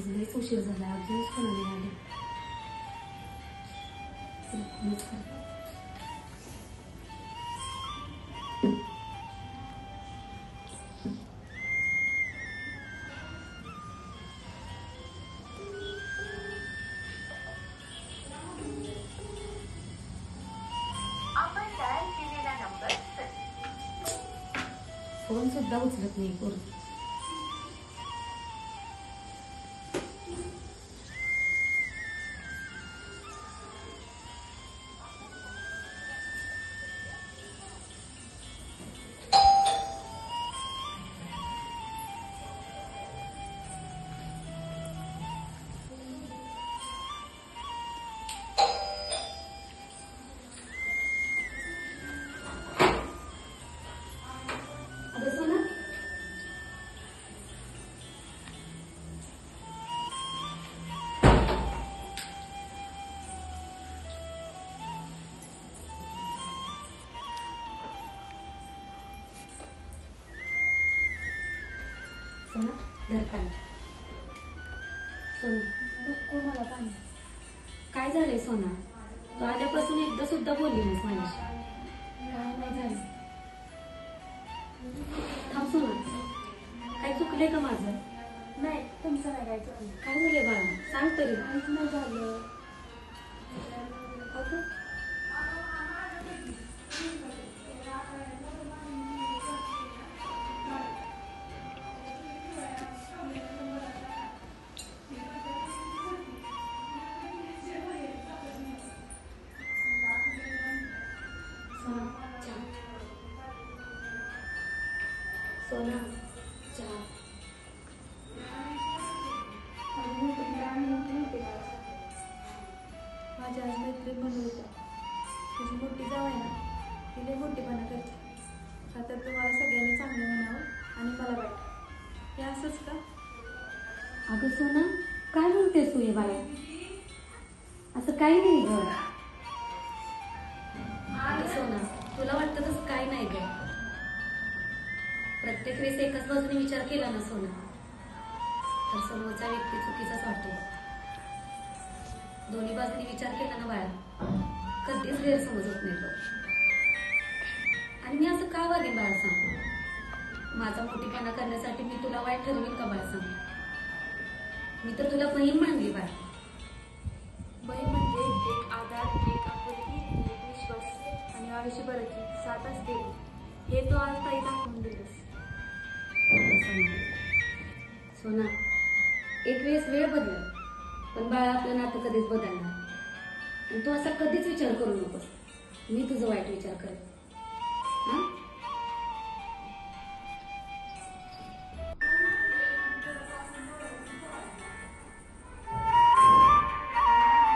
आज लईच उशीर झाला अजूनच कोण आले चला, मीच करते. आपण डायल केलेला नंबर फोन सुद्धा उचलत नाही पोर मला पाणी काय झालंय सोना? तू आल्यापासून एकदा सुद्धा बोलली नाहीस माझ्याशी. नाही झालं. थांब सोना. काय चुकलंय का माझं? नाही तुमचं नाही काय चुकलं. काय झालंय बाळा? सांग तरी. काहीच नाही झालं. सोना चहा का? माझ्या आज मैत्रीण म्हणून होता. तुझी मोठी जाव आहे ना तिने लई मोठीपणा करते. का तर तुम्हाला सगळ्यांनी चांगलं म्हणावं आणि मला वाटतं हे असंच का? अगं सोना काय म्हणते तू हे असं काही नाही गं. प्रत्येक वेळेस एकाच बाजूने विचार केला ना सोनं तर समोरचा व्यक्ती चुकीचाच वाटतो दोन्ही बाजूने विचार केला ना बाळा कधीच गैरसमज होत नाही तो. आणि मी असं का वागेन बाळा सांग? माझा मोठीपणा करण्यासाठी मी तुला वाईट ठरवेन का बाळा सांग? मी तर तुला बहीण मानली बाळा. बहीण म्हणजे एक आधार एक आपुलकी एक विश्वास. आणि आयुष्यभराची सात असते. हे तो आज ताई दाखवून दिलंस. सोना एक वेळेस वेळ बदल पण बाळा आपलं नातं कधीच बदलणार आणि तू असा कधीच विचार करू नकोस मी तुझं वाईट विचार करेन.